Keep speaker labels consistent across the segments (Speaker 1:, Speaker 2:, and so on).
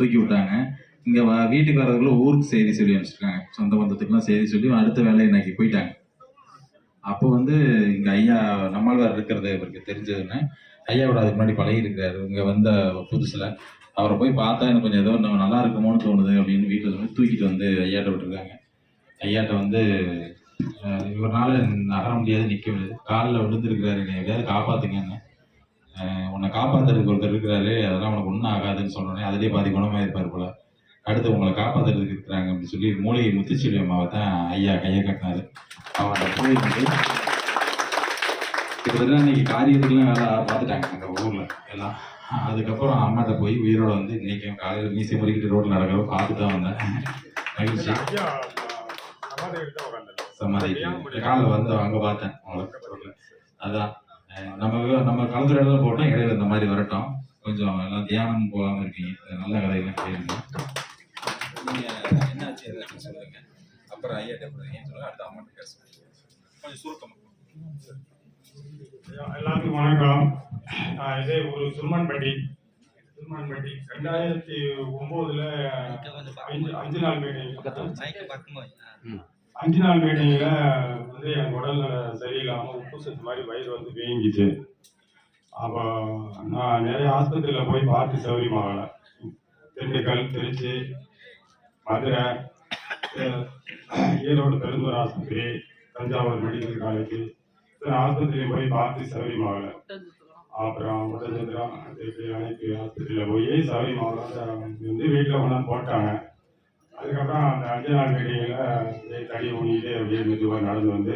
Speaker 1: தூக்கி விட்டாங்க. இங்கே வீட்டுக்கு வர்றதுக்குள்ள ஊருக்கு செய்தி சொல்லி அனுப்பிச்சிருக்காங்க. சொந்த பந்தத்துக்குலாம் செய்தி சொல்லி அடுத்த வேலையை இன்னைக்கு போயிட்டாங்க. அப்போ வந்து இங்கே ஐயா நம்மாழ்வார் இருக்கிறது இவருக்கு தெரிஞ்சதுன்னு ஐயாவோட அதுக்கு முன்னாடி பழகி இருக்கிறாரு இங்கே வந்த புதுசில். அவரை போய் பார்த்தா எனக்கு கொஞ்சம் ஏதோ நம்ம நல்லா இருக்குமோன்னு தோணுது அப்படின்னு வீட்டில் சொல்லி தூக்கிட்டு வந்து ஐயாட்ட விட்டுருக்காங்க. ஐயாட்ட வந்து இவர் நாள் நகர முடியாது நிற்க முடியாது. காலில் விழுந்துருக்கிறாரு என்னை எப்படியாவது காப்பாற்றுங்கன்னு உன்னை காப்பாத்துறதுக்கு ஒருத்தர் இருக்கிறாரு அதெல்லாம் உனக்கு ஒன்றும் ஆகாதுன்னு சொன்னோன்னே அதிலே பாதி குணமாக இருப்பார் போல. அடுத்து உங்களை காப்பாத்துறதுக்கு இருக்கிறாங்க அப்படின்னு சொல்லி மூலிகை முத்துச்செல்வி அம்மாவை தான் ஐயா கையை கட்டினாரு. அவன்கிட்ட போய் வந்து கிட்டத்தட்ட அன்னைக்கு காரியத்துக்குலாம் வேலை பார்த்துட்டாங்க அந்த ஊர்ல எல்லாம். அதுக்கப்புறம் அம்மாட்ட போய் உயிரோட வந்து இன்னைக்கும் காலையில் மீசை முறிக்கிட்டு ரோட்ல நடக்கிறத பார்த்து தான் வந்தேன். மகிழ்ச்சி.
Speaker 2: சமாதி
Speaker 1: காலைல வந்து அங்க பார்த்தேன். அவங்கள ரோட்ல அதான். நம்ம நம்ம கலந்துரையாடல போட்டோம். இடையில இந்த மாதிரி வரட்டும். கொஞ்சம் எல்லாம் தியானம் போகாம இருக்கீங்க. நல்ல கதையெல்லாம் கேளுங்க. என்னாச்சு அப்படின்னு சொல்லுங்க அப்புறம் ஐயா சொல்லுங்க? அடுத்து அம்மாட்ட பேசுங்க. கொஞ்சம் சுருக்கமா.
Speaker 2: ஐயா, எல்லாத்துக்கும் வணக்கம். இதே ஒரு சுல்மான்பட்டி சுல்மான்பட்டி ரெண்டாயிரத்தி ஒன்பதுல அஞ்சு அஞ்சு நாள் மீட்டிங் அஞ்சு நாள் மீட்டிங்கில் வந்து என் உடல் சரியில்லாமல் உப்பு சத்து மாதிரி வயிறு வந்து வீங்கிச்சு. அப்போ நான் நிறைய ஆஸ்பத்திரியில் போய் பார்த்து சௌரியமாகல திண்டுக்கல் திருச்சி மதுரை ஈரோடு பெருந்தூர் ஆஸ்பத்திரி தஞ்சாவூர் மெடிக்கல் காலேஜ் இத்தனை ஆஸ்பத்திரியில் போய் பார்த்து சௌரியமாகல அப்புறம் உடச்சந்திரம் திருப்பி அனைத்து ஆஸ்பத்திரியில் போய் சௌரியமாகல வந்து வீட்டில் கொண்டாந்து போட்டாங்க. அதுக்கப்புறம் அந்த அஞ்சு நாள் மீட்டிங்கில் தடி ஊனிட்டு அப்படியே மெதுவாக நடந்து வந்து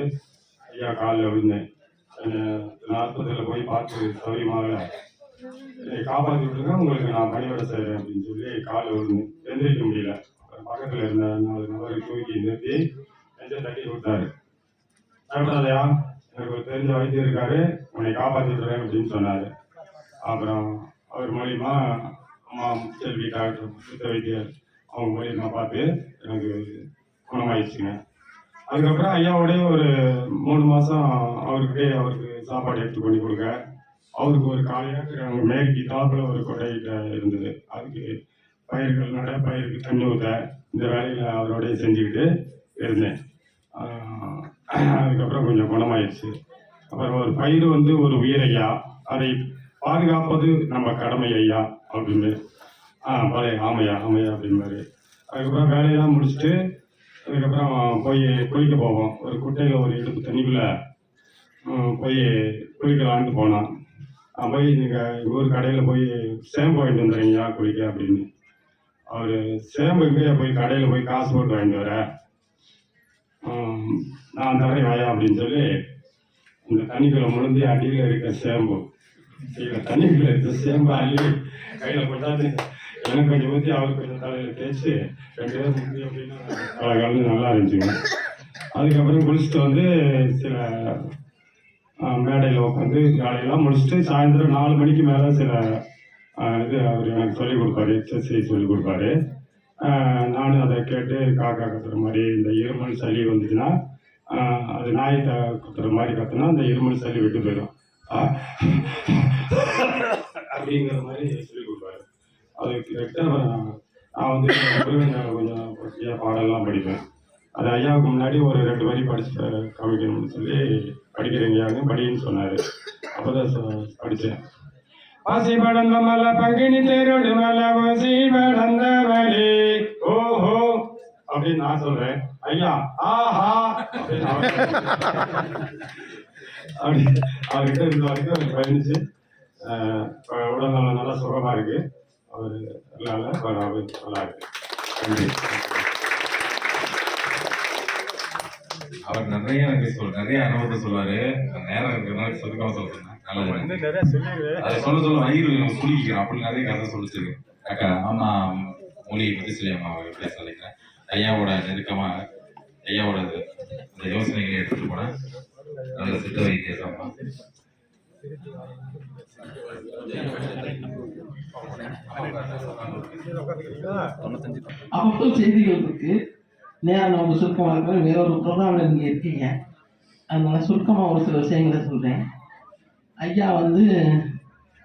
Speaker 2: ஐயா காலில் விழுந்தேன். நான் ஆஸ்பத்திரியில் போய் பார்த்து சௌரியமாக என்னை காப்பாற்றி விட்டுருங்க உங்களுக்கு நான் பணியோட செய்கிறேன் அப்படின்னு சொல்லி காலில் விழுந்தேன். எந்திரிக்க முடியல. அப்புறம் பக்கத்தில் இருந்த நாலு நபரை தூக்கி நிறுத்தி நெஞ்சை தட்டி விட்டாரு பயப்படாதயா எனக்கு ஒரு தெரிஞ்ச வைத்தியம் இருக்காரு உன்னை காப்பாற்றி விடுறேன் அப்படின்னு சொன்னார். அப்புறம் அவர் மூலியமா அம்மா செல்வி டாக்டர் சித்த வைத்தியர் அவங்க மூலியமா பார்த்து எனக்கு குணமாயிடுச்சுங்க. அதுக்கப்புறம் ஐயாவோடய ஒரு மூணு மாதம் அவருக்கிட்டே அவருக்கு சாப்பாடு எடுத்து பண்ணி கொடுக்க அவருக்கு ஒரு காலையில் மேற்கு தாப்பில் ஒரு கொட்டைகிட்ட இருந்தது. அதுக்கு பயிர்கள் நட பயிருக்கு தண்ணி ஊற்ற இந்த வேலையில் அவரோடய செஞ்சுக்கிட்டு இருந்தேன். அதுக்கப்புறம் கொஞ்சம் குணமாயிடுச்சு. அப்புறம் ஒரு பயிர் வந்து ஒரு உயிரையா அதை பாதுகாப்பது நம்ம கடமை ஐயா அப்படின்னு ஆ பழைய ஆமையா ஆமையா அப்படின்னாரு அதுக்கப்புறம் வேலையெல்லாம் முடிச்சுட்டு அதுக்கப்புறம் போய் குளிக்க போவோம். ஒரு குட்டையில் ஒரு இடுப்பு தண்ணிக்குள்ளே போய் குளிக்கலான்ட்டு போனான் போய் நீங்கள் எங்கள் ஊர் கடையில் போய் சேம்பு வாங்கிட்டு வந்துடுறீங்களா குளிக்க அப்படின்னு. அவர் சேம்புக்கு போய் கடையில் போய் காசு போட்டு வாங்கிட்டு வர? நான் தரேன் வாயா அப்படின்னு சொல்லி இந்த தண்ணிக்குள்ள முழுந்தி அடியில் இருக்க சேம்பு தண்ணிக்குள்ள இருக்க சேம்பு அள்ளி கையில் கொண்டாந்து எனக்கு கொஞ்சம் ஊற்றி அவருக்கு கொஞ்சம் தலையில் தேய்ச்சி ரெண்டு பேரும் முந்தி அப்படின்னா கலந்து நல்லா இருந்துச்சுங்க. அதுக்கப்புறம் குளிச்சுட்டு வந்து சில மேடையில் உட்காந்து காலையெல்லாம் முடிச்சுட்டு சாயந்தரம் நாலு மணிக்கு மேலே சில இது அவர் எனக்கு சொல்லிக் கொடுப்பாரு எக்ஸசைஸ் சொல்லிக் கொடுப்பாரு. நானும் அதை கேட்டு காக்கா கத்துற மாதிரி இந்த இருமல் சளி வந்துச்சுன்னா அது நாய் த குத்துற மாதிரி கத்துனா அந்த இருமல் சளி விட்டு போயிடும். அப்படிங்கிற மாதிரி சொல்லி கொடுப்பாரு அது கரெக்டாக நான் வந்து கொஞ்சம் பற்றியாக பாடலாம் படிப்பேன். அது ஐயாவுக்கு முன்னாடி ஒரு ரெண்டு வரி படிச்சு காமிக்கணும்னு சொல்லி படிக்கிறீங்க படின்னு சொன்னார். அப்போ தான் படித்தேன் வாசி படந்த மல பங்கினி தேரோடு மல வாசி படந்த வலி ஓஹோ அப்படின்னு நான் சொல்றேன். ஐயா ஆஹா அப்படின்னு அப்படி அவர்கிட்ட இருந்த வரைக்கும் பயணிச்சு ஆஹ், உடல்நலம் நல்லா சுகமா இருக்கு. அவர் அவர் நல்லா இருக்கு நன்றி
Speaker 1: அவர் நிறைய எனக்கு சொல் நிறைய அனுபவத்தை சொல்லுவாரு நேரம் இருக்கிறதுனால சுருக்கமா சொல்ல சொன்னேன் நல்லது.
Speaker 2: இன்னும் நிறைய சொல்லிடு
Speaker 1: அதை சொல்ல சொல்ல வயிறு சுருக்கிக்கிறோம். அப்படி நிறைய கதை சொல்லிச்சிருக்கு அக்கா ஆமா மொழி பத்தி அம்மா பேச நினைக்கிறேன் ஐயாவோட நெருக்கமா ஐயாவோட அந்த யோசனைகளை எடுத்துட்டு போனேன் நல்ல சித்த வைத்தியம் அப்போ
Speaker 3: அவ்வளோ செய்திகள் இருக்கு நேரம் நமக்கு சுருக்கமாக இருக்கிற வேற ஒரு ப்ரோக்ராமில் இருக்கீங்க. அதனால சுருக்கமாக ஒரு சில விஷயங்களை சொல்கிறேன் ஐயா வந்து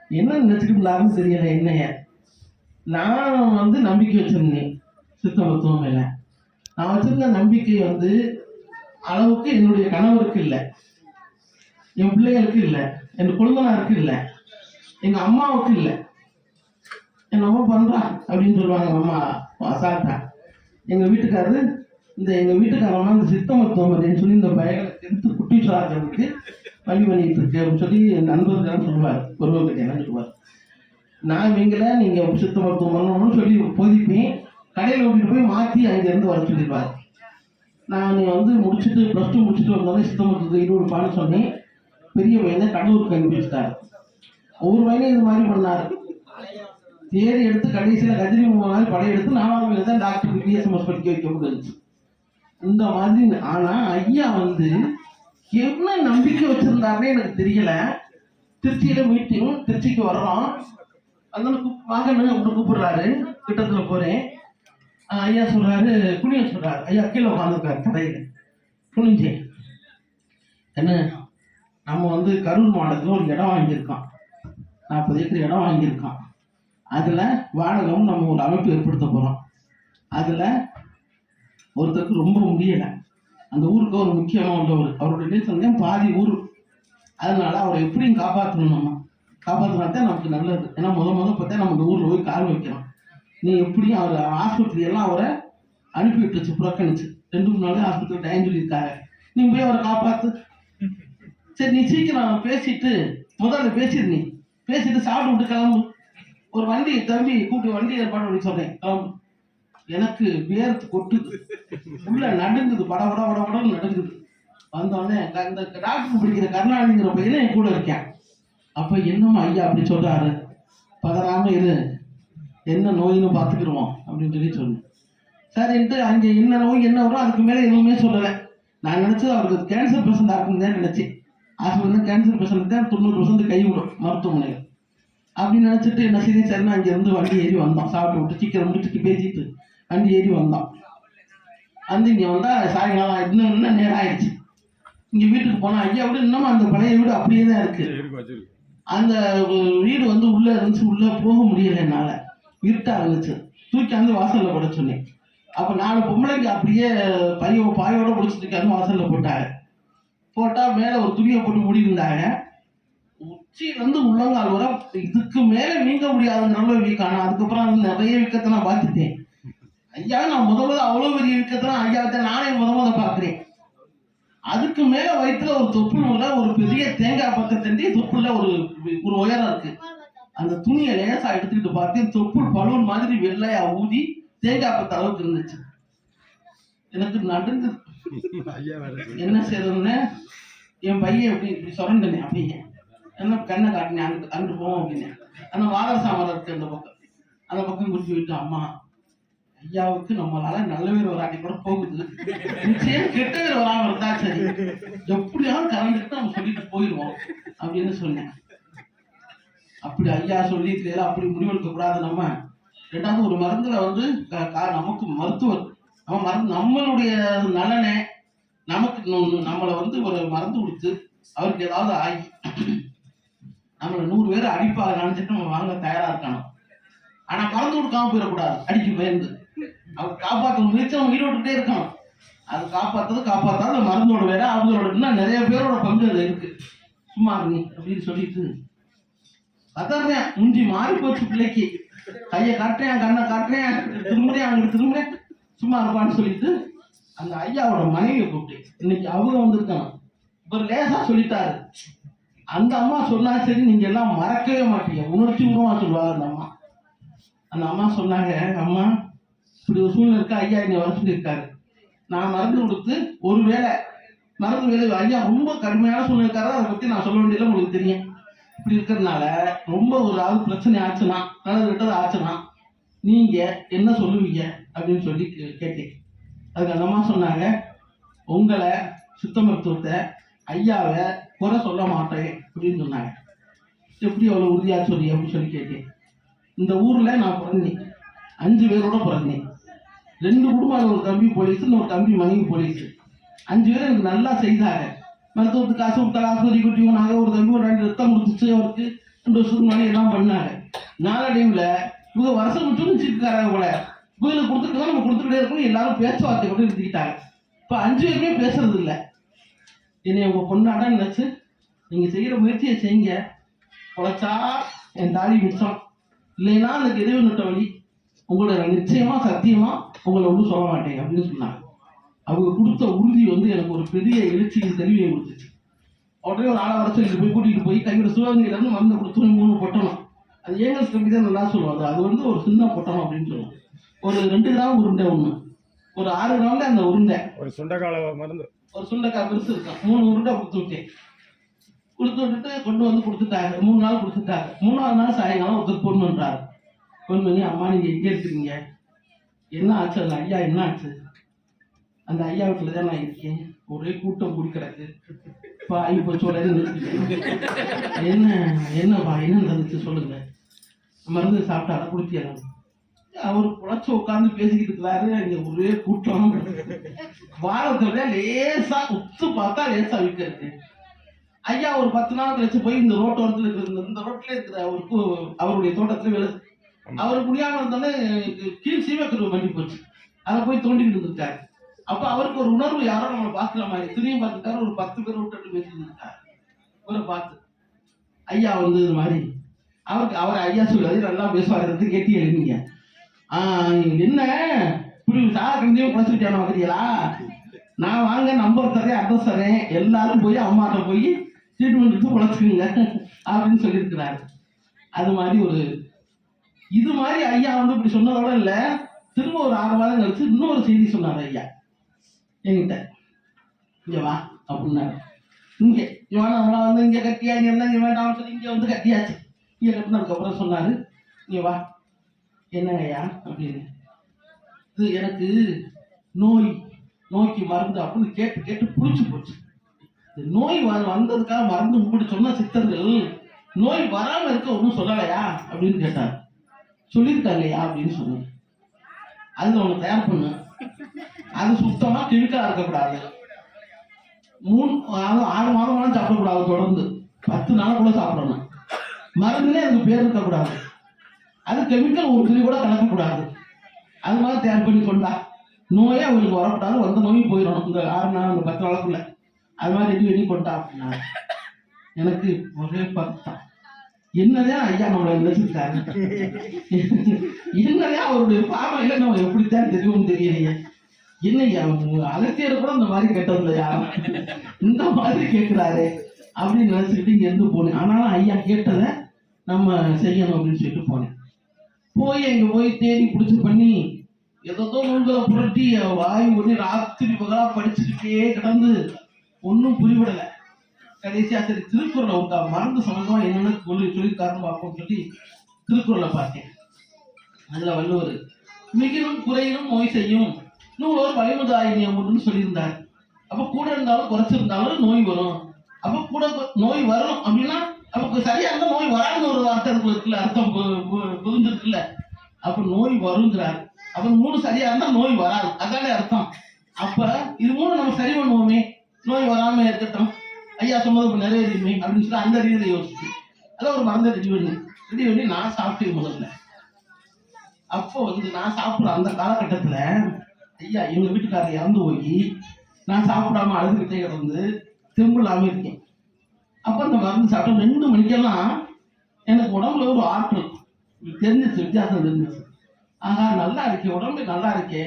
Speaker 3: என்ன நினச்சிக்கிட்டு தெரியல என்னைய. நான் வந்து நம்பிக்கை வச்சிருந்தேன் சித்த மருத்துவம் மேல. நான் வச்சிருந்த நம்பிக்கை வந்து அளவுக்கு என்னுடைய கணவருக்கு இல்லை. என் பிள்ளைகளுக்கு இல்லை. என் குழந்தனாருக்கு இல்லை. எங்க அம்மாவுக்கு இல்லை. என் அம்மா பண்றா அப்படின்னு சொல்லுவாங்க அம்மா அசாத்தா எங்க வீட்டுக்காரரு இந்த எங்க வீட்டுக்காரம்மா இந்த சித்த மருத்துவம் அப்படின்னு சொல்லி இந்த பயங்களை எடுத்து குட்டி சாகிறதுக்கு வழி பண்ணிட்டு இருக்கு அப்படின்னு சொல்லி என் நண்பர்கள் சொல்லுவார். ஒருவர்கிட்ட என்ன சொல்லுவார். நான் இவங்கள நீங்க சித்த மருத்துவம் பண்ணணும்னு சொல்லி போதிப்பேன். கடையில் ஓட்டிட்டு போய் மாற்றி அங்கேருந்து வர சொல்லிடுவார். நான் வந்து முடிச்சுட்டு ப்ளஸ் டூ முடிச்சுட்டு வந்தோடனே சித்த மருத்துவத்தை இருபது பாடம் சொன்னேன். பெரிய பையனை கடலூருக்கு அனுப்பிச்சிட்டாரு ஒவ்வொரு பையனும் இது மாதிரி பண்ணாரு. தேடி எடுத்து கடைசியில் கதிரி மூணு படையெடுத்து நாலாவது தான் டாக்டர் பிஎஸ்எம்எஸ் படிக்க வைக்க முடிஞ்சு இந்த மாதிரி ஆனா ஐயா வந்து என்ன நம்பிக்கை வச்சிருந்தாருன்னு எனக்கு தெரியல. திருச்சியில மீட்டிங் திருச்சிக்கு வர்றோம். அதனால வாங்கன்னு அப்படி கூப்பிடுறாரு. கிட்டத்துல போறேன். ஐயா சொல்றாரு குனிய சொல்றாரு. ஐயா கீழே உட்காந்துருக்காரு கடையில குனிஞ்சேன் என்ன? நம்ம வந்து கரூர் மாவட்டத்தில் ஒரு இடம் வாங்கியிருக்கோம். நாற்பது ஏக்கர் இடம் வாங்கியிருக்கோம். அதில் வாடகம் நம்ம ஒரு அமைப்பு ஏற்படுத்த போகிறோம் அதில் ஒருத்தருக்கு ரொம்ப முடியலை. அந்த ஊருக்கு ஒரு முக்கியமாக உள்ளவர் அவருடைய வந்து பாதி ஊர். அதனால அவரை எப்படியும் காப்பாற்றணும் நம்ம. காப்பாற்றினா தான் நமக்கு நல்லது. ஏன்னா முத முத பார்த்தா நம்ம இந்த ஊரில் போய் கால் வைக்கிறோம் நீ எப்படியும் அவர் ஆஸ்பத்திரி எல்லாம் அவரை அனுப்பி விட்டுச்சு புறக்கணிச்சு. ரெண்டு மூணு நாள் ஆஸ்பத்திரி டைம் சொல்லியிருக்காரு நீங்கள் போய் அவரை காப்பாற்று சரி நீ சீக்கிரம் பேசிட்டு முதல்ல பேசிடு நீ. பேசிட்டு சாப்பிட்டு விட்டு கிளம்பு. ஒரு வண்டி தம்பி கூப்பிட்டு வண்டி ஏற்பாடு பண்ணி சொன்னேன் கிளம்பு. எனக்கு வேர்த்து கொட்டுது. உள்ள நடுங்குது. பட பட பட படம் நடுங்குது. வந்தோடனே அந்த இந்த டாக்டர் பிடிக்கிற கருணாநிதிங்கிற பையன் என் கூட இருக்கேன். அப்ப என்னமா ஐயா அப்படி சொல்றாரு? பதறாம இரு. என்ன நோயின்னு பார்த்துக்கிருவோம் அப்படின்னு சொல்லி சொன்னேன் சரின்ட்டு அங்கே என்ன நோய் என்ன வரும் அதுக்கு மேலே எதுவுமே சொல்லலை. நான் நினச்சது அவருக்கு கேன்சர் பேஷண்ட் ஆகும் தான் நினச்சேன். ஹாஸ்பிட்டல் கேன்சர் பேஷண்ட் தான் தொண்ணூறு பர்சன்ட் கைவிடும் மருத்துவமனையில். அப்படின்னு நினச்சிட்டு என்ன செய்தி சரினா அங்கேருந்து வண்டி ஏறி வந்தோம் சாப்பிட்டு விட்டு சீக்கிரம் முடிச்சுட்டு பேசிட்டு வண்டி ஏறி வந்தோம் வந்து இங்கே வந்தால் சாயங்காலம் இன்னும் இன்னும் நேரம் ஆயிடுச்சு. இங்கே வீட்டுக்கு போனால் ஐயா விட இன்னமும் அந்த பழைய வீடு அப்படியே தான் இருக்குது அந்த வீடு வந்து உள்ளே இருந்துச்சு உள்ளே போக முடியல என்னால். இருட்டாக இருந்துச்சு. தூக்கி வந்து வாசலில் போட சொன்னேன். அப்போ நாலு பொம்பளைக்கு அப்படியே பையன் பாயோட பிடிச்சிட்டு வாசலில் போட்டாங்க. போட்டால் மேலே ஒரு துணியை போட்டு மூடி இருந்தாங்க உச்சியிலேருந்து உள்ளங்கால் வர இதுக்கு மேலே நீங்க முடியாதுங்கிற அளவு வீக்கான அதுக்கப்புறம் வந்து நிறைய விக்கத்தை நான் பார்த்துட்டேன். ஐயா நான் முதல்ல அவ்வளவு அவ்வளோ பெரிய வீக்கத்தை நான் நானே முத முத பார்க்குறேன். அதுக்கு மேல வயிற்றுல ஒரு தொப்புள்ள ஒரு பெரிய தேங்காய் பக்கத்தண்டி தொப்புள்ள ஒரு ஒரு உயரம் இருக்கு. அந்த துணியை லேசா எடுத்துக்கிட்டு பார்த்தேன் தொப்புள் பலூன் மாதிரி வெள்ளையா ஊதி தேங்காய் பத்த அளவுக்கு இருந்துச்சு. எனக்கு நடுங்கு என்ன செய்யறதுன்னு என் பையன் எப்படி இப்படி சுரண்டனே அப்படியே. என்ன கண்ணை காட்டினேன் அங்கிட்டு அங்கிட்டு போவோம் அப்படின்னு. அந்த வாதரசாமரம் இருக்கு அந்த பக்கம். அந்த பக்கம் குடிச்சு விட்டு அம்மா. ஐயாவுக்கு நம்மளால நல்ல பேர் வராட்டி கூட போகுது. நிச்சயம் கெட்ட பேர் வராம இருந்தா சரி. எப்படியாவது கலந்துட்டு நம்ம சொல்லிட்டு போயிடுவோம் அப்படின்னு சொன்னேன். அப்படி ஐயா சொல்லிட்டு அப்படி முடிவெடுக்க கூடாது நம்ம. ரெண்டாவது ஒரு மருந்துல வந்து க- நமக்கு மருத்துவர் அவன் மருந்து நம்மளுடைய நலனை நமக்கு நம்மளை வந்து ஒரு மறந்து கொடுத்து அவருக்கு ஏதாவது ஆகி நம்மளை நூறு பேர் அடிப்பாக நினைச்சிட்டு நம்ம வாங்க தயாரா இருக்கணும் ஆனா மறந்து கொடுக்காம போயிடக்கூடாது. அடிக்க பயந்து. அவர் காப்பாற்ற முயற்சி அவன் ஈடுபட்டுட்டே இருக்கணும் அது காப்பாத்துறது காப்பாத்தாது மருந்தோட வேற அவங்களோட இன்னும் நிறைய பேரோட பங்கு அது இருக்கு. சும்மா நீ அப்படின்னு சொல்லிட்டு. கதறேன் முஞ்சி மாறி போச்சு பிள்ளைக்கு. கையை காட்டுறேன் கண்ணை காட்டுறேன். திரும்புறேன் அவங்களுக்கு திரும்புறேன். சும்மா இருப்பான்னு சொல்லிட்டு அந்த ஐயாவோட மனைவியை கூப்பிட்டு இன்னைக்கு அவங்க வந்திருக்காங்க. இவர் லேசா சொல்லிட்டாரு. அந்த அம்மா சொன்னா சரி நீங்க எல்லாம் மறக்கவே மாட்டீங்க. உணர்ச்சி பூர்வமா சொல்லுவாங்க அந்த அம்மா. அந்த அம்மா சொன்னாங்க அம்மா இப்படி ஒரு சூழ்நிலை இருக்கா? ஐயா என்னை வர சொல்லியிருக்காரு. நான் மருந்து கொடுத்து ஒருவேளை மருந்து வேலை ஐயா ரொம்ப கடுமையான சூழ்நிலை அதை பத்தி நான் சொல்ல வேண்டியது உங்களுக்கு தெரியும். இப்படி இருக்கிறதுனால ரொம்ப ஒரு ஆள் பிரச்சனை ஆச்சுன்னா நல்லது விட்டது ஆச்சுன்னா நீங்க என்ன சொல்லுவீங்க? அப்படின்னு சொல்லி கே- கேட்டேன். அதுக்கு அந்த அம்மா சொன்னாங்க உங்களை சுத்த மருத்துவத்தை ஐயாவை குறை சொல்ல மாட்டேன் அப்படின்னு சொன்னாங்க. எப்படி அவ்வளோ உறுதியா சொல்லி? அப்படின்னு சொல்லி கேட்டேன். இந்த ஊரில் நான் பிறந்தேன். அஞ்சு பேரோட பிறந்தேன். ரெண்டு குடும்பம் ஒரு தம்பி போலீஸ் ஒரு தம்பி மனைவி போலீஸ். அஞ்சு பேர் எனக்கு நல்லா செய்தாங்க. மருத்துவத்துக்கு காசு கொடுத்தா ஆஸ்பத்திரி குட்டி போனாங்க ஒரு தம்பி ஒரு ரெண்டு ரத்தம் கொடுத்துச்சு அவருக்கு. ரெண்டு வருஷத்துக்கு முன்னாடி எல்லாம் பண்ணாங்க. நாளடைவில் இவங்க வருஷம் மட்டும் வச்சுருக்காங்க போல. கோயிலுக்கு கொடுத்துருக்கோம் நம்ம கொடுத்துக்கிட்டே இருக்கணும். எல்லாரும் பேச்சுவார்த்தை கூட நிறுத்திக்கிட்டாங்க. இப்போ அஞ்சு பேருமே பேசுறது இல்லை. என்னை உங்கள் பொண்ணாடா நினச்சி நீங்கள் செய்கிற முயற்சியை செய்யுங்க. உழைச்சா என் தாலி மிச்சம். இல்லைன்னா அந்த இறைவன் நட்ட வழி உங்களை நான் சத்தியமாக உங்களை ஒன்றும் சொல்ல மாட்டேங்க அப்படின்னு சொன்னாங்க. அவங்க கொடுத்த உறுதி வந்து எனக்கு ஒரு பெரிய எழுச்சியின் தெளிவை கொடுத்துச்சு. உடனே ஒரு ஆளை வர சொல்லி போய் கூட்டிகிட்டு போய் கையோட சிவகங்கையிலேருந்து மருந்து கொடுத்து மூணு பொட்டணும். அது ஏங்கல்ஸ் கம்பி தான் நல்லா சொல்லுவாங்க. அது வந்து ஒரு சின்ன பொட்டணம் அப்படின்னு சொல்லுவாங்க. ஒரு ரெண்டு கிராம் உருண்டை ஒன்று ஒரு ஆறு கிராம்ல அந்த உருண்டை.
Speaker 2: ஒரு சுண்டக்கால மருந்து.
Speaker 3: ஒரு சுண்டைக்காய் பெருசு இருக்கும். மூணு உருண்டை கொடுத்து விட்டேன் கொடுத்து விட்டுட்டு கொண்டு வந்து கொடுத்துட்டாங்க மூணு நாள் கொடுத்துட்டாங்க மூணாவது நாள் சாயங்காலம் ஒருத்தர் பொண்ணு பண்ணுறாரு பொண்ணு பண்ணி அம்மா நீங்கள் எங்கே இருக்கிறீங்க என்ன ஆச்சு? அந்த ஐயா என்ன ஆச்சு? அந்த ஐயா வீட்டில் தான் நான் இருக்கேன். ஒரே கூட்டம் கூடி கிடக்கு. இப்போ ஐ போச்சோட நிறுத்திட்டேன் என்ன என்னப்பா என்ன நடந்துச்சு? சொல்லுங்க. மருந்து சாப்பிட்டாரா? குடித்தியா அவர் குழச்சி உட்காந்து பேசிக்கிட்டு இருக்கிறாரு. அங்க ஒரே கூட்டம். வாரத்துல லேசா உத்து பார்த்தா லேசா வீட்டுல ஐயா ஒரு பத்து நாள் கழிச்சு போய் இந்த ரோட்டோரத்துல இருக்கிற இந்த- ரோட்ல இருக்கிற அவருக்கு அவருடைய தோட்டத்துல வேலை அவர் முடியாம இருந்தோடனே கீழ் சீவக்கருவு வண்டி போச்சு. அதை போய் தோண்டிக்கிட்டு இருக்காரு அப்ப அவருக்கு ஒரு உணர்வு யாரோ நம்மளை பாக்குற மாதிரி திரும்பியும் பார்த்துட்டாரு ஒரு பத்து பேர் விட்டு பேசிட்டு இருக்காரு இவரை பார்த்து ஐயா வந்து இது மாதிரி அவருக்கு அவர் ஐயா சொல்லாது நல்லா பேசுவாரு கேட்டி எழுதிங்க என்ன? இப்படி சார் கண்டியும் குறைச்சிட்டான வாங்குறீங்களா? நான் வாங்க நம்பர் தரேன் அட்ரஸ் தரேன். எல்லாரும் போய் அம்மாட்ட போய் ட்ரீட்மெண்ட் எடுத்து குறைச்சிக்குங்க அப்படின்னு சொல்லியிருக்கிறாரு. அது மாதிரி ஒரு இது மாதிரி ஐயா வந்து இப்படி சொன்னதோட இல்லை. திரும்ப ஒரு ஆறு மாதம் கழிச்சு இன்னொரு செய்தி சொன்னார் ஐயா என்கிட்ட. இங்கே வா அப்படின்னாரு. இங்கே இவன் நம்மளா வந்து இங்கே கட்டியா இங்கே இருந்தா இங்கே வேண்டாம்னு சொல்லி இங்கே வந்து கட்டியாச்சு. இங்கே கட்டினதுக்கப்புறம் சொன்னார் இங்கே வா. என்னங்கய்யா? அப்படின்னு. இது எனக்கு நோய் நோய்க்கு மருந்து அப்படின்னு கேட்டு கேட்டு புடிச்சு போச்சு. இந்த நோய் வ- வந்ததுக்காக மருந்து உங்கள்கிட்ட சொன்ன சித்தர்கள் நோய் வராம இருக்க ஒன்றும் சொல்லலையா? அப்படின்னு கேட்டார் சொல்லியிருக்காங்கய்யா அப்படின்னு சொன்னாங்க. அதுல ஒன்று தயார் பண்ணு. அது சுத்தமா கெமிக்கலா இருக்கக்கூடாது. மூணு அதாவது ஆறு மாதம் சாப்பிடக்கூடாது தொடர்ந்து. பத்து நாளுக்குள்ள சாப்பிடணும். மருந்துலேயே அதுக்கு பேர் இருக்கக்கூடாது. அது கெமிக்கல் ஒரு துளி கூட கலக்கக்கூடாது. அது மாதிரி தயார் பண்ணி கொண்டா நோயே அவங்களுக்கு வரக்கூடாது. வந்த நோயும் போயிடணும். இந்த ஆறு நாள் அந்த பத்து நாளுக்குள்ள. அது மாதிரி ரெடி பண்ணி கொண்டா அப்படின்னா எனக்கு ஒரே பக்தம் என்னதான் ஐயா நம்மளை நினைச்சிருக்காரு? என்னதான் அவருடைய பாவையில நம்ம எப்படித்தான் தெரியும் தெரியலையே. என்னய்யா உங்க அகத்தியர் கூட இந்த மாதிரி கேட்டது யாரும் இந்த மாதிரி கேட்கிறாரு அப்படின்னு நினைச்சுக்கிட்டு இங்க இருந்து போனேன். ஆனாலும் ஐயா கேட்டதை நம்ம செய்யணும் அப்படின்னு சொல்லிட்டு போனேன். போய் அங்க போய் தேடி பிடிச்சி பண்ணி எதோ நூல்களை புரட்டி வாய் ஒண்ணு ராத்திரி பகலா படிச்சுக்கிட்டே கிடந்து ஒன்றும் புரிவிடலை. கடைசியா சரி திருக்குறளை உங்க மருந்து சம்பந்தமா என்னென்ன சொல்லி காட்டும் பார்ப்போம் சொல்லி திருக்குறளை பார்த்தேன். அதுல வள்ளுவர் மிகிலும் குறையிலும் நோய் செய்யும் நூலோர் வலிமுதாயினியம் ஒன்றுன்னு சொல்லியிருந்தார். அப்ப கூட இருந்தாலும் குறைச்சிருந்தாலும் நோய் வரும். அப்ப கூட நோய் வரும் அப்படின்னா நமக்கு சரியா இருந்தா நோய் வராதுன்னு ஒரு அர்த்தம் இருக்குல்ல அர்த்தம் பு- பு- புரிஞ்சிருக்குல்ல அப்ப நோய் வருங்கிறார். அப்ப மூணு சரியா இருந்தா நோய் வராது. அதானே அர்த்தம். அப்ப இது மூணு நம்ம சரி பண்ணுவோமே. நோய் வராம இருக்கட்டும். ஐயா சொன்னது இப்ப அப்படின்னு சொல்லி அந்த ரீதியில யோசிச்சு. அதான் ஒரு மருந்தை ரெடி பண்ணி ரெடி பண்ணி நான் சாப்பிட்டேன் முதல்ல. அப்போ வந்து நான் சாப்பிட்ற அந்த காலகட்டத்துல ஐயா எங்க வீட்டுக்காரர் இறந்து போய் நான் சாப்பிடாம அழுதுகிட்டே கிடந்து தெம்பு இல்லாம இருக்கேன். அப்போ அந்த மருந்து சாப்பிட்டோம் ரெண்டு மணிக்கெல்லாம் எனக்கு உடம்புல ஒரு ஆற்றல். தெரிஞ்சிச்சு வித்தியாசம் தெரிஞ்சிச்சு ஆகா நல்லா இருக்கே உடம்பு நல்லா இருக்கே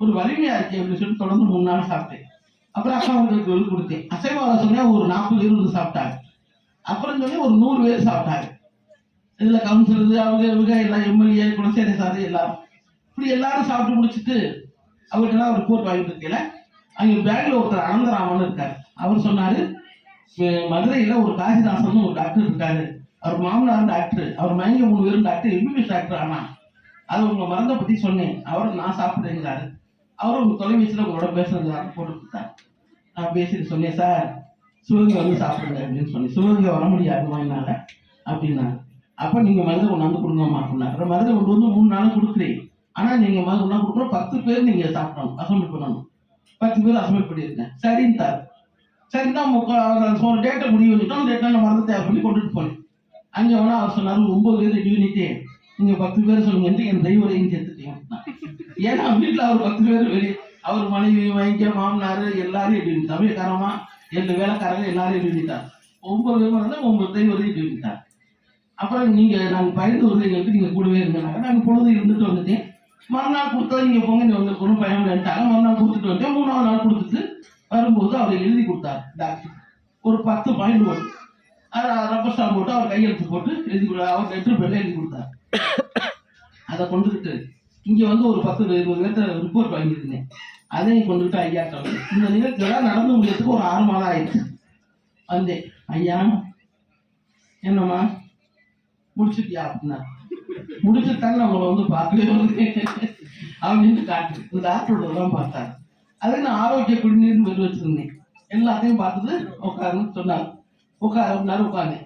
Speaker 3: ஒரு வலிமையா இருக்கே அப்படின்னு சொல்லிட்டு தொடர்ந்து மூணு நாள் சாப்பிட்டேன். அப்புறம் அக்காவுக்கு வெளி கொடுத்தேன். அசைவாத சொன்னேன் ஒரு நாற்பது பேர் சாப்பிட்டாங்க. அப்புறம் சொல்லி ஒரு நூறு பேர் சாப்பிட்டாங்க. இதுல கவுன்சிலர் அவங்க இவங்க எல்லாம் எம்எல்ஏ குலசேரி சார் எல்லாரும் இப்படி எல்லாரும் சாப்பிட்டு முடிச்சிட்டு அவர்கிட்ட எல்லாம் ரிப்போர்ட் வாங்கிட்டு இருக்கல அங்கே பேங்க்ல ஒருத்தர் அனந்தராமன் இருக்கார். அவர் சொன்னாரு மதுரையில் ஒரு காசிதாசன் ஒரு டாக்டர் இருக்காரு. அவர் மாமனார் டாக்டர் அவர் மயங்க மூணு பேரும் டாக்டர் எம்பிபிஎஸ் டாக்டர் ஆனா. அது உங்க மருந்தை பத்தி சொன்னேன். அவர் நான் சாப்பிடுறேங்கிறாரு. அவர் உங்க தொலைபேசியில் உங்களோட பேசுறதுக்காக போட்டு கொடுத்தாரு நான் பேசிட்டு சொன்னேன் சார் சிவகங்கை வந்து சாப்பிடுங்க அப்படின்னு சொன்னேன். சிவகங்கை வர முடியாதுமா என்னால அப்படின்னாரு. அப்போ நீங்கள் மதுரை கொண்டாந்து கொடுங்கம்மா அப்படின்னாரு. அப்புறம் மருந்து கொண்டு வந்து மூணு நாளும் கொடுக்குறேன். ஆனால் நீங்கள் மதுரை கொண்டாந்து கொடுக்குறோம் பத்து பேர் நீங்கள் சாப்பிடணும். அசம்பிள் பண்ணணும். பத்து பேர் அசம்பிள் பண்ணியிருக்கேன். சரின்ட்டார். சரின்னா ஒரு டேட்டை முடிவு பண்ணிட்டோம் டேட்டா நம்ம மறந்து தேவை பண்ணி கொண்டுட்டு போனேன். அங்கே வேணா அவர் சொன்னார் ஒன்பது பேர் ரெடி பண்ணிட்டு பத்து பேர் சொல்லுங்க. என் டிரைவரையும் சேர்த்துட்டீங்க. ஏன்னா வீட்டில் அவர் பத்து பேர் வெளியே அவர் மனைவி வாங்கிக்க மாமனார் எல்லாரையும் எப்படி தமிழ்காரமா எட்டு வேலைக்காரங்க எல்லாரையும் எழுதிட்டார் ஒன்பது பேர் இருந்தால் ஒன்பது டிரைவரையும் எழுதிட்டார் அப்புறம் நீங்கள் நாங்கள் பயந்து வருவீங்களுக்கு நீங்கள் கூடவே இருந்தாங்க நாங்கள் பொழுது இருந்துட்டு வந்துட்டேன். மறுநாள் கொடுத்தா நீங்கள் போங்க நீங்கள் வந்து ஒன்றும் பயம் இல்லைன்ட்டாங்க மறுநாள் கொடுத்துட்டு வந்துட்டேன். மூணாவது நாள் கொடுத்துட்டு வரும்போது அவர் எழுதி கொடுத்தார். டாக்டர் ஒரு பத்து பாயிண்ட் ஒன் அதை ரப்பர் ஸ்டாம்ப் போட்டு அவர் கையெழுத்து போட்டு எழுதி கொடு அவர் லெட்டர் பேர்ல எழுதி கொடுத்தார். அதை கொண்டுகிட்டு இங்க வந்து ஒரு பத்து இருபது பேர்த்த ரிப்போர்ட் வாங்கியிருந்தேன். அதையும் கொண்டுகிட்டு ஐயா வந்து இந்த நிகழ்ச்சியெல்லாம் நடந்து முடியறதுக்கு ஒரு ஆறு மாதம் ஆயிடுச்சு. வந்தேன். ஐயா என்னம்மா? முடிச்சுட்டியா அப்படின்னா முடிச்சுட்டாங்க நம்மளை வந்து பார்க்கவே வந்து அப்படின்னு காட்டு இந்த டாக்டரோட தான் பார்த்தாரு. அதுக்கு நான் ஆரோக்கிய குடிநீர் வெளி வச்சிருந்தேன். எல்லாத்தையும் பார்த்துட்டு உட்காருன்னு சொன்னாங்க. உட்கார அப்படின்னாரு உட்காந்து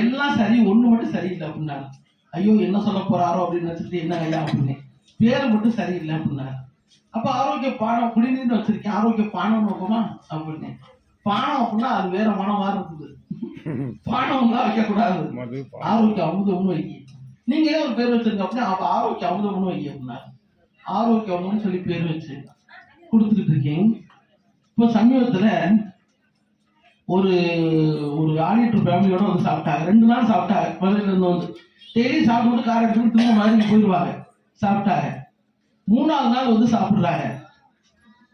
Speaker 3: எல்லாம் சரி ஒண்ணு மட்டும் சரியில்லை அப்படின்னாரு. ஐயோ என்ன சொல்ல போறாரோ அப்படின்னு நினைச்சிட்டு என்ன ஐயா அப்படின்னு. பேர் மட்டும் சரியில்லை அப்படின்னாரு. அப்ப ஆரோக்கிய பானம் குடிநீர்னு வச்சிருக்கேன். ஆரோக்கிய பானம் நோக்கமா? அப்படின்னு. பானம் அப்படின்னா அது வேற மனமா இருக்குது. பானம் தான் வைக்க கூடாது ஆரோக்கிய அமுதம்னு வைக்க நீங்க ஏன் ஒரு பேர் வச்சிருக்க அப்படின்னா அப்ப ஆரோக்கிய அமுதம்னு வைக்க அப்படின்னாரு. ஆரோக்கிய சொல்லி பேர் வச்சிருக்கேன் கொடுத்துக்கிட்டு இருக்கேன். இப்போ சமீபத்துல ஒரு ஒரு ஆடிட்டர் ஃபேமிலியோட வந்து சாப்பிட்டாங்க. ரெண்டு நாள் சாப்பிட்டாங்க. மதுரையில இருந்து வந்து. டெய்லி சாப்பிட்டு காரை எடுத்துட்டு திரும்ப மாதிரி போயிடுவாங்க சாப்பிட்டாங்க. மூணாவது நாள் வந்து சாப்பிடுறாங்க.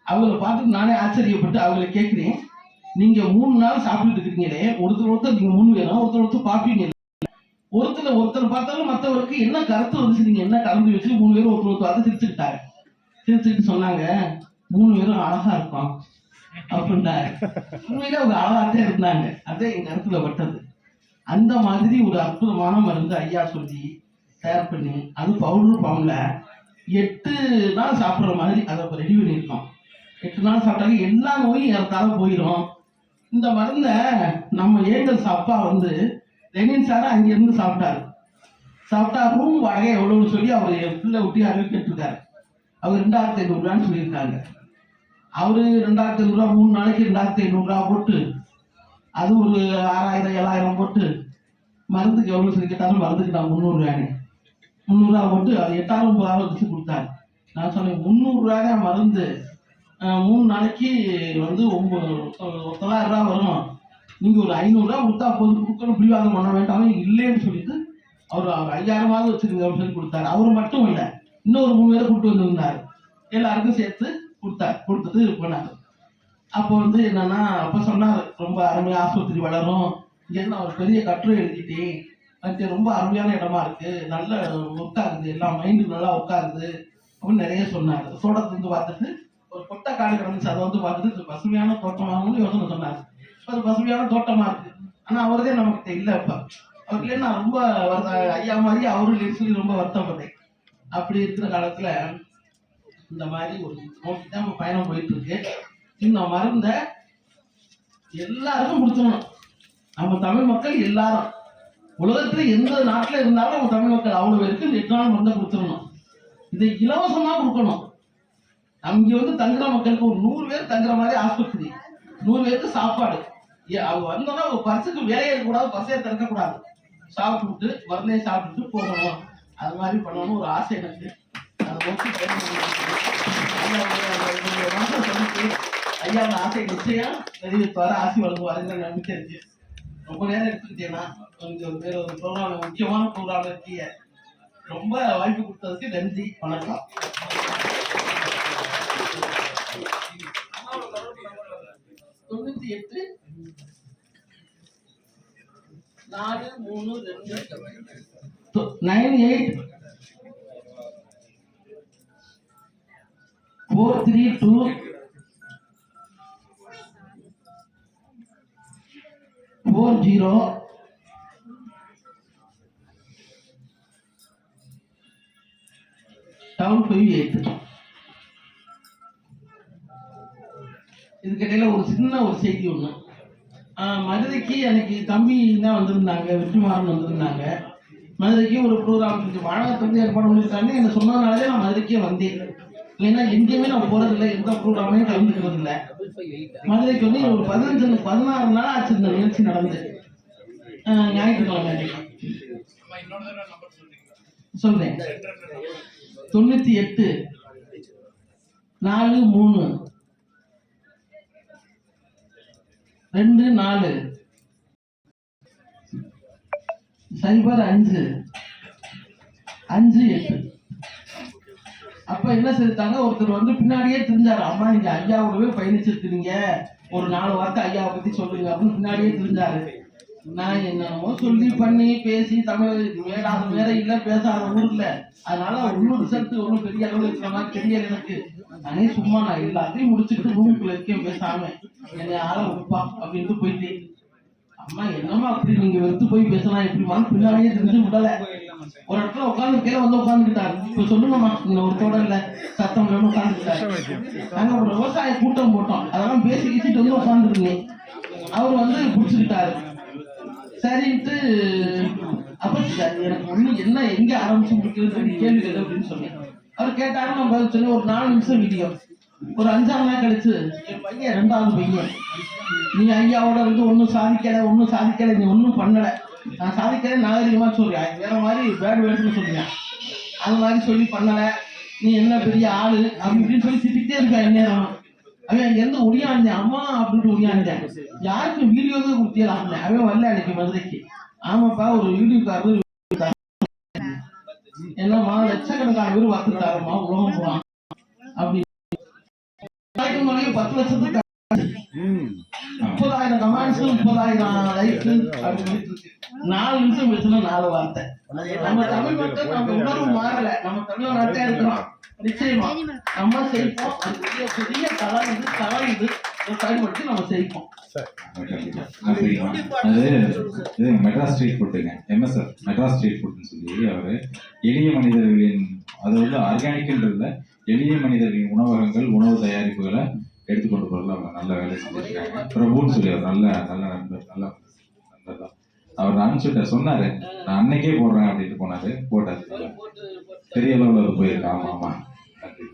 Speaker 3: அவங்கள பார்த்துட்டு நானே ஆச்சரியப்பட்டு அவங்கள கேட்குறேன். நீங்க மூணு நாள் சாப்பிட்டுட்டு இருக்கீங்களே. ஒருத்தர் ஒருத்தர் நீங்க முன் வேணும். ஒருத்தர் ஒருத்தர் பார்ப்பீங்க. ஒருத்தர் ஒருத்தர் பார்த்தாலும் மற்றவருக்கு என்ன கருத்து வந்துச்சு? நீங்கள் என்ன கலந்து வச்சு மூணு பேரும் ஒருத்தர் ஒருத்தர் அதை சிரிச்சுக்கிட்டாங்க. சிரிச்சுக்கிட்டு சொன்னாங்க. மூணு பேரும் அழகா இருக்கும் அப்படின்னாரு உண்மையில அவங்க அழகாத்தான் இருந்தாங்க. அதே எங்க இடத்துல பட்டது. அந்த மாதிரி ஒரு அற்புதமான மருந்து ஐயா சொல்லி தயார் பண்ணி அது பவுடர் பவுன்ல எட்டு நாள் சாப்பிட்ற மாதிரி அதை ரெடி பண்ணியிருக்கோம். எட்டு நாள் சாப்பிட்டாங்க எல்லா நோயும் ஏறத்தாலும் போயிடும் இந்த மருந்தை நம்ம ஏங்கல்ஸ் அப்பா வந்து லெனின் சார் அங்கிருந்து சாப்பிட்டாரு. சாப்பிட்டா ரூம் வாடகை எவ்வளோன்னு சொல்லி அவர் என் பிள்ளை விட்டு அறிவிக்கிட்டு அவர் ரெண்டாயிரத்தி ஐநூறுரூவான்னு சொல்லியிருக்காங்க. அவரு ரெண்டாயிரத்தி ஐநூறுரூவா மூணு நாளைக்கு ரெண்டாயிரத்தி ஐநூறுரூவா போட்டு அது ஒரு ஆறாயிரம் ஏழாயிரம் போட்டு மருந்துக்கு எவ்வளோ சொல்லி கேட்டாலும் மருந்துக்கு நான் முந்நூறுரூவானே முந்நூறுரூவா போட்டு அது எட்டாயிரம் ஒன்பதாயிரம் வச்சு கொடுத்தாரு. நான் சொன்னேன் முந்நூறுரூவா தான் மருந்து மூணு நாளைக்கு வந்து ஒம்பது தொள்ளாயிரம் ரூபா வரும். நீங்கள் ஒரு ஐநூறுரூவா கொடுத்தா போதும் கொடுக்கணும் பிடிவாதம் பண்ண வேண்டாம் இல்லைன்னு சொல்லிட்டு அவர் அவர் ஐயாயிரமாவது வச்சிருங்க அப்படின்னு சொல்லி கொடுத்தாரு. அவர் மட்டும் இல்லை இன்னொரு மூணு பேரை கூப்பிட்டு வந்திருந்தாரு எல்லாருக்கும் சேர்த்து கொடுத்தார் கொடுத்தது பண்ணாரு அப்போ வந்து என்னன்னா அப்போ சொன்னார் ரொம்ப அருமையாக ஆஸ்பத்திரி வளரும். இங்கேருந்து ஒரு அவர் பெரிய கட்டுரை எழுதிட்டேன். அது ரொம்ப அருமையான இடமா இருக்கு. நல்ல ஒர்க் ஆகுது எல்லாம் மைண்டு நல்லா ஒர்க்காகுது அப்படின்னு நிறைய சொன்னார். தோட்டத்தை வந்து பார்த்துட்டு ஒரு கொட்டை காடு கிடந்துச்சு. அதை வந்து பார்த்துட்டு பசுமையான தோட்டமாகணும்னு யோசனை சொன்னார். அது பசுமையான தோட்டமா இருக்கு. ஆனால் அவர்தே நமக்கு இல்லை இப்போ. அவருக்குள்ளே நான் ரொம்ப ஐயா மாதிரி அவரும் சொல்லி ரொம்ப வருத்தப்பட்டேன். அப்படி இருக்கிற காலத்துல இந்த மாதிரி ஒரு நோக்கி தான் நம்ம பயணம் போயிட்டு இருக்கு இந்த மருந்த எல்லாருக்கும் கொடுத்துடணும். நம்ம தமிழ் மக்கள் எல்லாரும். உலகத்துல எந்த நாட்டுல இருந்தாலும் நம்ம தமிழ் மக்கள் அவ்வளவு பேருக்கு இந்த எட்டு நாள் மருந்தை கொடுத்துடணும். இதை இலவசமா கொடுக்கணும். அங்க வந்து தங்குற மக்களுக்கு ஒரு நூறு பேர் தங்குற மாதிரி ஆஸ்பத்திரி நூறு பேருக்கு சாப்பாடு. ஏ, அவங்க வந்தோம்னா ஒரு பஸ்ஸுக்கு வேலையே இருக்கக்கூடாது பசையை திறக்கக்கூடாது. சாப்பிட்டு மருந்தையை சாப்பிட்டுட்டு போகணும். அது மாதிரி பண்ணணும்னு ஒரு ஆசை எனக்கு. அதை நோக்கி பயணம் மாசம் சொல்லிட்டு ஆசை நிச்சயம் நிறைவேற்றுவாரு ஆசி வழங்குவாருங்கிற நம்பிக்கை இருக்கு ரொம்ப நேரம் எடுத்துக்கிட்டேன்னா கொஞ்சம் வேற ஒரு ப்ரோக்ராம் முக்கியமான ப்ரோக்ராம் இருக்கீங்க ரொம்ப வாய்ப்பு கொடுத்ததுக்கு நன்றி வணக்கம் தொண்ணூத்தி எட்டு நாலு மூணு ரெண்டு nine eight four three two four zero down five eight இதுக்கிடையில் ஒரு சின்ன ஒரு செய்தி ஒன்று மதுரைக்கு எனக்கு தம்பி தான் வந்திருந்தாங்க வெற்றிமாறன் வந்திருந்தாங்க. மதுரைக்கு ஒரு ப்ரோக்ராம் இருக்கு. ஏற்பாடு பண்ணியிருக்காங்க என்ன சொன்னதுனாலே நான் மதுரைக்கே வந்தேன். இல்லைன்னா எங்கேயுமே நான் போறதில்லை எந்த ப்ரோக்ராமையும் கலந்துக்கிறது இல்லை மதுரைக்கு வந்து ஒரு பதினஞ்சு பதினாறு நாள் ஆச்சு இந்த நிகழ்ச்சி நடந்து. ஞாயிற்றுக்கிழமை சொல்றேன். தொண்ணூத்தி எட்டு நாலு மூணு. ரெண்டு நாலு. சைபர் அஞ்சு. அஞ்சு எட்டு. அப்ப என்ன செஞ்சாங்க ஒருத்தர் வந்து பின்னாடியே தெரிஞ்சாரு. அம்மா நீங்க ஐயாவோடவே பயணிச்சிருக்கிறீங்க. ஒரு நாலு வார்த்தை ஐயாவை பத்தி சொல்லுங்க. அப்படின்னு பின்னாடியே தெரிஞ்சாரு. நான் என்னமோ சொல்லி பண்ணி பேசி தமிழ் வேடாத வேற இல்ல பேசாத ஊர்ல. அதனால ஒன்றும் ரிசல்ட் ஒன்றும் பெரிய அளவில் இருக்கிற மாதிரி தெரியல எனக்கு. நானே சும்மா நான் எல்லாத்தையும் முடிச்சுட்டு ரூமுக்குள்ள இருக்கேன் பேசாம. என்னை ஆள உப்பா அப்படின்ட்டு போயிட்டேன். அம்மா என்னம்மா அப்படி நீங்க வெறுத்து போய் பேசலாம் எப்படிமான்னு பின்னாடியே தெரிஞ்சு விடல. ஒரு இடத்துல உட்காந்து கீழே வந்து உட்காந்துக்கிட்டாரு இப்ப சொல்லுங்கம்மா இந்த ஒரு தொடர்ல சத்தம் இல்லாம உட்காந்துக்கிட்டாரு நாங்கள் ஒரு விவசாய கூட்டம் போட்டோம். அதெல்லாம் பேசி கிச்சிட்டு வந்து உட்காந்துருந்தேன் அவர் வந்து பிடிச்சிக்கிட்டாரு சரின்ட்டு அப்ப எனக்கு ஒண்ணு என்ன எங்க ஆரம்பிச்சு முடிக்கிறது சொல்லி கேள்வி அப்படின்னு சொன்னேன். அவர் கேட்டாரு நம்ம பதில் சொல்லி ஒரு நாலு நிமிஷம் வீடியோ ஒரு அஞ்சாறு நாள் கழிச்சு என் பையன் ரெண்டாவது பையன். நீ ஐயாவோட இருந்து ஒன்றும் சாதிக்கல ஒன்றும் சாதிக்கல நீ ஒன்றும் பண்ணல. நான் சாதிக்கிறேன் நாகரிகமாக சொல்றேன். வேற மாதிரி பேட் வேர்ட்ஸ்னு சொல்றேன் அது மாதிரி சொல்லி பண்ணல. நீ என்ன பெரிய ஆளு? அப்படி சொல்லி திட்டிகிட்டே இருக்கா எந்நேரம் அவன் அங்கேருந்து ஒடியாந்தேன் அம்மா அப்படின்ட்டு ஒடியாந்தேன் யாருக்கு வீடியோ தான் கொடுத்தியலாம் அவன் வரல அன்னைக்கு மதுரைக்கு. ஆமாப்பா ஒரு வீடியோக்காரரு என்னம்மா லட்சக்கணக்கான பேர் பார்த்துட்டாருமா உலகம் போவான் அப்படி. பத்து லட்சத்துக்கு முப்பதாயிரம் கமெண்ட்ஸ் முப்பதாயிரம் லைக்ஸ். நாலு நிமிஷம் பேசினா நாலு வார்த்தை. நம்ம தமிழ் மக்கள் நம்ம உணர்வு மாறல. நம்ம தமிழ்நாட்டே இருக்கிறோம். நிச்சயமா. நம்ம செய்வோம் அது பெரிய பெரிய கலை இது கலை இது. பயன்படுத்தி நம்ம செய்வோம்
Speaker 1: அது இது மெட்ராஸ் ஸ்ட்ரீட் ஃபுட்டுங்க. எம்எஸ்எஃப் மெட்ராஸ் ஸ்ட்ரீட் ஃபுட்னு சொல்லி அவர் எளிய மனிதர்களின் அது வந்து ஆர்கானிக்ன்றதுல எளிய மனிதர்களின் உணவகங்கள் உணவு தயாரிப்புகளை எடுத்துக்கொண்டு போகிறதுல அவங்க நல்ல வேலை செஞ்சுருக்காங்க. பிரபுன்னு சொல்லியார் நல்ல நல்ல நண்பர் நல்ல நல்லதான் அவர் அனுப்பிச்சுட்ட சொன்னார் நான் அன்னைக்கே போடுறேன் அப்படின்ட்டு போனார் போட்டார் பெரிய அளவில் அது போயிருக்கு. ஆமாம் ஆமாம் நன்றி